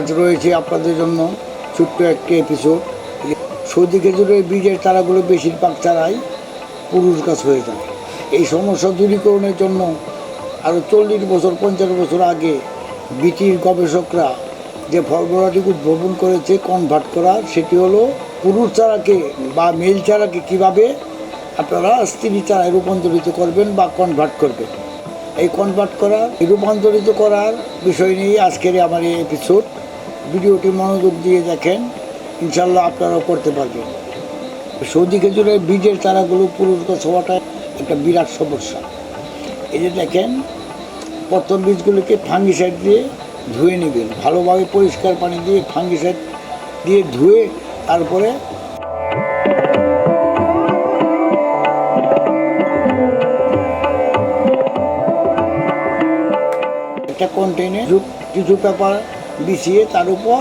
আজ রয়েছে আপনাদের জন্য, ছোট্ট একটি এপিসোড সৌদি খেজুরের বীজের চারাগুলো বেশিরভাগ চারাই পুরুষ গাছ হয়ে যায় এই সমস্যা দূরীকরণের জন্য আরও চল্লিশ বছর, পঞ্চাশ বছর আগে বিটির গবেষকরা যে ফর্মুলাটি উদ্ভাবন করেছে কনভার্ট করা, সেটি হলো পুরুষ চারাকে বা মেল চারাকে কীভাবে আপনারা স্ত্রী চারায় রূপান্তরিত করবেন বা কনভার্ট করবেন। এই কনভার্ট করা, রূপান্তরিত করার বিষয় নিয়ে আজকের আমার এই এপিসোড ভিডিওটি মনোযোগ দিয়ে দেখেন। ইনশাল্লাহ আপনারাও করতে পারবেন। সৌদি খেজুরের বীজের চারাগুলো পুরুষ হওয়াটা একটা বিরাট সমস্যা। এই যে দেখেন, প্রথম বীজগুলোকে ফাঙ্গিসাইড দিয়ে ধুয়ে নেবেন। ভালোভাবে পরিষ্কার পানি দিয়ে ফাঙ্গিসাইড দিয়ে ধুয়ে তারপরে একটা কন্টেনে কিছু পেপার বিছিয়ে তার উপর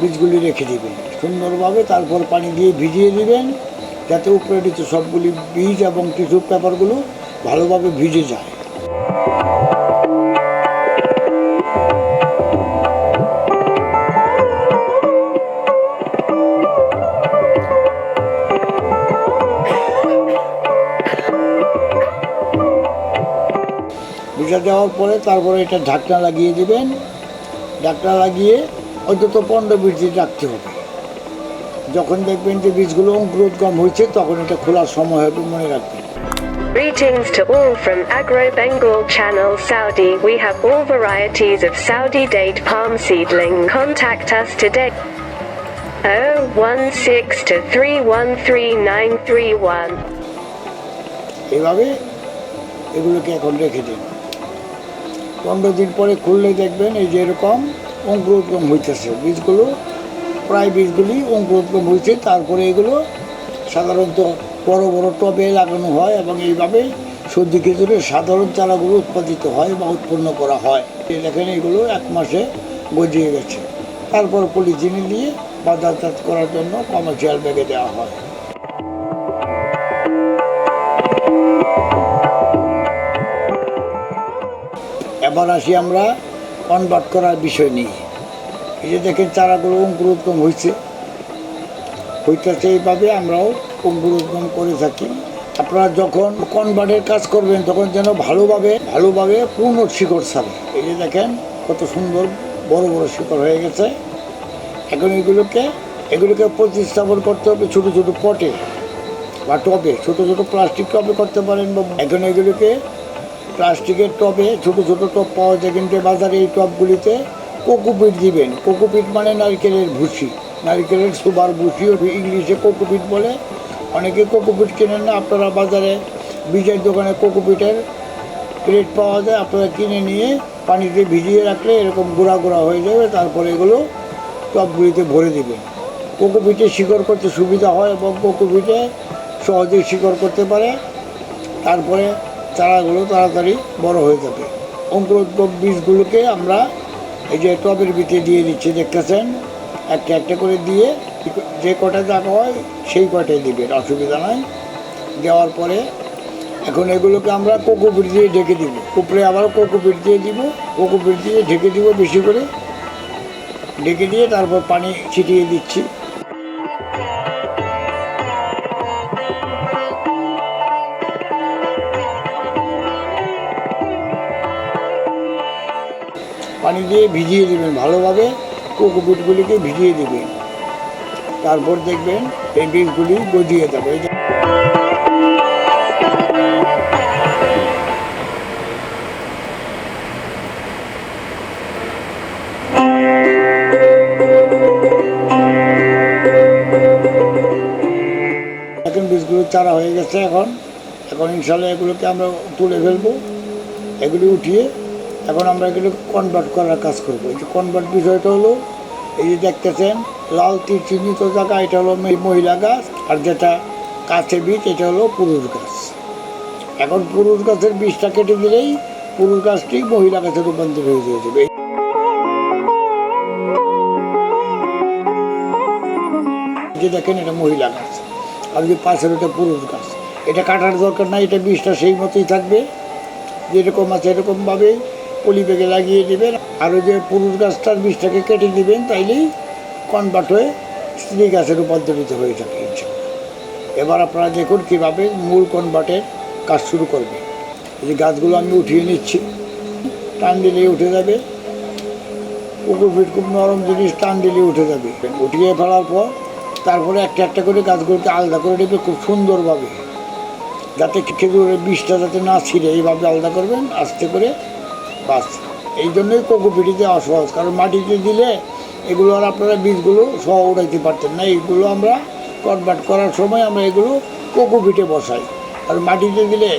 বীজগুলি রেখে দিবেন। সুন্দরভাবে তারপর পানি দিয়ে ভিজিয়ে দিবেন, যাতে উপরে নিচে সবগুলি বীজ এবং টিস্যু পেপারগুলো ভালোভাবে ভিজে যায়। ভিজা দেওয়ার পরে তারপরে এটা ঢাকনা লাগিয়ে দিবেন। ঢাকনা লাগিয়ে অন্তত পনেরো বিশ দিন রাখতে হবে যখন দেখবেন যে বীজগুলো অঙ্কুরোদ্গম হয়েছে তখন এটা খোলার সময় হবে মনে রাখবেন Greetings to all from Agro Bengal Channel Saudi. We have all varieties of Saudi date palm seedling. Contact us today. 016 to 313931. এইভাবে এগুলোকে এখন রেখে দিন পনেরো দিন পরে খুললে দেখবেন এই যে এরকম অঙ্কুরোদ্গম হইতেছে। বীজগুলো, প্রায় বীজগুলি অঙ্কুরোদ্গম হয়েছে তারপরে এগুলো সাধারণত বড় বড় টবে লাগানো হয় এবং এইভাবে সর্দি খেজুরের সাধারণ চারাগুলো উৎপাদিত হয় বা উৎপন্ন করা হয়। এই দেখেন এগুলো এক মাসে গজিয়ে গেছে। তারপর পলিথিনে দিয়ে বাজারজাত করার জন্য কমার্শিয়াল ব্যাগে দেওয়া হয়। এবার আসি আমরা কনভার্ট করার বিষয় নেই। এই যে দেখেন চারাগুলো অঙ্কুরোদ্গম হয়েছে হইতেছে এইভাবে আমরাও অঙ্কুরোদ্গম করে থাকি। আপনারা যখন কনভার্টের কাজ করবেন, তখন যেন ভালোভাবে ভালোভাবে পূর্ণ শিকড় ছাড়ে। এই যে দেখেন কত সুন্দর বড় বড় শিকড় হয়ে গেছে। এখন এগুলোকে এগুলোকে প্রতিস্থাপন করতে হবে ছোটো ছোটো পটে বা টবে, ছোটো ছোটো প্লাস্টিক টবে করতে পারেন বা এখন এগুলোকে প্লাস্টিকের টবে, ছোট ছোট টব পাওয়া যায় কিন্তু বাজারে এই টবগুলিতে কোকোপিট দিবেন। কোকোপিট মানে নারকেলের ভুসি। নারকেলের সুবার ভুসি ইংলিশে কোকোপিট বলে। অনেকে কোকোপিট কেনেন না, আপনারা বাজারে বীজের দোকানে কোকোপিটের প্লেট পাওয়া যায়, আপনারা কিনে নিয়ে পানিতে ভিজিয়ে রাখলে এরকম গুঁড়া গুঁড়া হয়ে যাবে, তারপরে এগুলো টবগুলিতে ভরে দিবেন। কোকোপিটে শিকড় করতে সুবিধা হয় এবং কোকোপিটে সহজেই শিকড় করতে পারে। তারপরে চারাগুলো তাড়াতাড়ি বড় হয়ে যাবে। অঙ্কুরোদ্গম বীজগুলোকে আমরা এই যে টবের ভিতরে দিয়ে দিচ্ছি, দেখতেছেন? একটা একটা করে দিয়ে যে কটা জায়গা হয় সেই কটাই দিবেন, অসুবিধা নাই। দেওয়ার পরে এখন এগুলোকে আমরা কোকোপিট দিয়ে ঢেকে দিব। উপরে আবার কোকোপিট দিয়ে দিব, কোকোপিট দিয়ে ঢেকে দিব বেশি করে। ঢেকে দিয়ে তারপর পানি ছিটিয়ে দিচ্ছি। পানি দিয়ে ভিজিয়ে দেবেন ভালোভাবে কোকোপিটগুলিকে ভিজিয়ে দেবেন। তারপর দেখবেন এই বীজগুলি গজিয়ে যাবে। এখন চারা হয়ে গেছে এখন। এখন ইনশাল্লাহ এগুলোকে আমরা তুলে ফেলব। এগুলি উঠিয়ে এখন আমরা এগুলো কনভার্ট করার কাজ করব। এই যে কনভার্ট বিষয়টা হলো, এই যে দেখতেছেন, লাল তীর চিহ্নিত জায়গা, এটা হলো মহিলা গাছ, আর যেটা কাছে বীজ, এটা হলো পুরুষ গাছ। এখন পুরুষ গাছের বীজটা কেটে দিলেই পুরুষ গাছটি মহিলা গাছে রূপান্তর হয়ে যাবে। যে দেখেন, এটা মহিলা গাছ, আর যে পাশের ওটা পুরুষ গাছ। এটা কাটার দরকার নাই, এটা বীজটা সেই মতোই থাকবে। যেরকম আছে এরকমভাবে পলি বেগে লাগিয়ে দেবেন, আর ওই যে পুরুষ গাছটার বীজটাকে কেটে দিবেন, তাইলেই কনভার্ট হয়ে স্ত্রী গাছে রূপান্তরিত হয়ে থাকে। এবার আপনারা দেখুন কীভাবে মূল কনভার্টের কাজ শুরু করবে। এই গাছগুলো আমি উঠিয়ে নিচ্ছি, টান দিলেই উঠে যাবে। পুকুর ফিট খুব নরম জিনিস, টান দিলেই উঠে যাবে। উঠিয়ে ফেলার পর তারপরে একটা একটা করে গাছগুলোকে আলাদা করে নেবে খুব সুন্দরভাবে। যাতে খেজুরের বিষটা যাতে না ছিঁড়ে, এইভাবে আলাদা করবেন, আস্তে করে বাস। এই জন্যই কোকোপিটি দেওয়া সহজ কারণ মাটিতে দিলে এগুলো আর আপনারা বীজগুলো সহ উড়াইতে পারতেন না। এইগুলো আমরা কনভার্ট করার সময় আমরা এগুলো কোকোপিটে বসাই। আর মাটিতে দিলে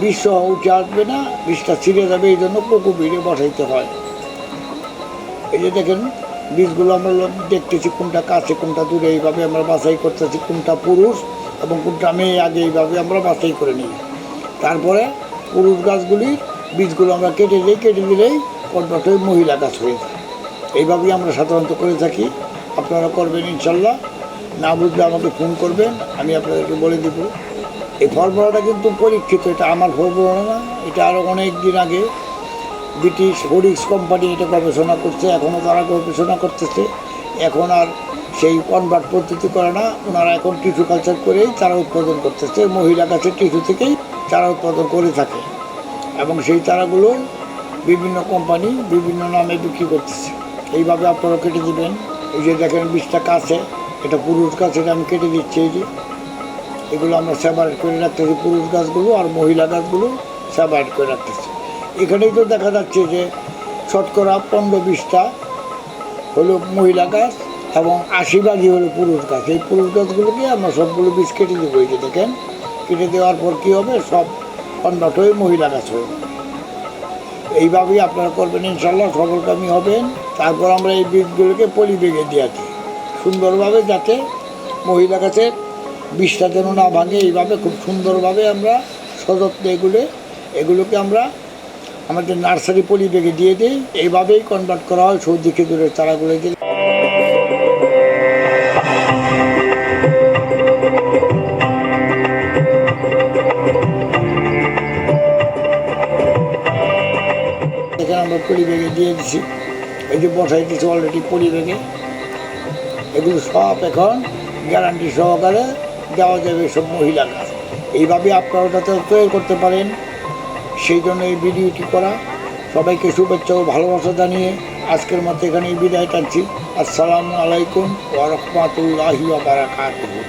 বীজ সহ উঠে আসবে না, বীজটা ছিঁড়ে যাবে, এই জন্য কোকোপিটে বসাইতে হয়। এই যে দেখেন, বীজগুলো আমরা দেখতেছি কোনটা কাছে, কোনটা দূরে, এইভাবে আমরা বাছাই করতেছি কোনটা পুরুষ এবং কোনটা মেয়ে, আগে এইভাবে আমরা বাছাই করে নিই। তারপরে পুরুষ গাছগুলির বীজগুলো আমরা কেটে দিই, কেটে দিলেই হয়ে মহিলা গাছ হয়ে যায়। এইভাবেই আমরা সাধারণত করে থাকি। আপনারা করবেন ইনশাল্লাহ। না বুঝলে আমাকে ফোন করবেন, আমি আপনাদেরকে বলে দেব। এই ফর্মুলাটা কিন্তু পরীক্ষিত, এটা আমার ফর্মুলা না এটা আরও অনেক দিন আগে ব্রিটিশ হরিক্স কোম্পানি এটা গবেষণা করছে এখনও তারা গবেষণা করতেছে। এখন আর সেই কনভার্ট পদ্ধতি করে না, ওনারা এখন টিস্যু কালচার করেই তারা উৎপাদন করতেছে। মহিলা গাছের টিস্যু থেকেই তারা উৎপাদন করে থাকে। এবং সেই তারাগুলো বিভিন্ন কোম্পানি বিভিন্ন নামে বিক্রি করতেছে। এইভাবে আপনারা কেটে দেবেন। এই যে দেখেন বীজটা কাছে এটা পুরুষ গাছ, এটা আমি কেটে দিচ্ছি এই যে। এগুলো আমরা সেপারেট করে রাখতেছি, পুরুষ গাছগুলো আর মহিলা গাছগুলো সেপারেট করে রাখতেছি। এখানেই তো দেখা যাচ্ছে যে শতকরা পনেরো বিশটা হলো মহিলা গাছ এবং আশি ভাগই হলো পুরুষ গাছ। এই পুরুষ গাছগুলোকে আমরা সবগুলো বীজ কেটে দেবো। এই যে দেখেন, কেটে দেওয়ার পর কী হবে? সব কনভার্ট হয়ে মহিলা গাছ হয়ে এইভাবেই আপনারা করবেন ইনশাল্লাহ সফলকামী হবেন। তারপর আমরা এই বীজগুলোকে পলি বেগে দিয়ে সুন্দরভাবে যাতে মহিলা গাছের বিষটা যেন না ভাঙে, এইভাবে খুব সুন্দরভাবে আমরা সযত্নে এগুলো, এগুলোকে আমরা আমাদের নার্সারি পলি বেগে দিয়ে দিই। এইভাবেই কনভার্ট করা হয় সৌদি খেজুরের চারাগুলো যে আমরা পলি বেগে দিয়ে দিছি। এই যে বসাই দিচ্ছি অলরেডি পলি বেগে এগুলো সব এখন গ্যারান্টি সহকারে দেওয়া যাবে সব মহিলা কাজ এইভাবে আপনারা যাতে তৈরি করতে পারেন, সেই জন্য এই ভিডিওটি করা। সবাইকে শুভেচ্ছা ও ভালোবাসা জানিয়ে আজকের মতো এখানেই বিদায় টানছি আসসালামু আলাইকুম ওয়া রাহমাতুল্লাহি ওয়া বারাকাতুহু।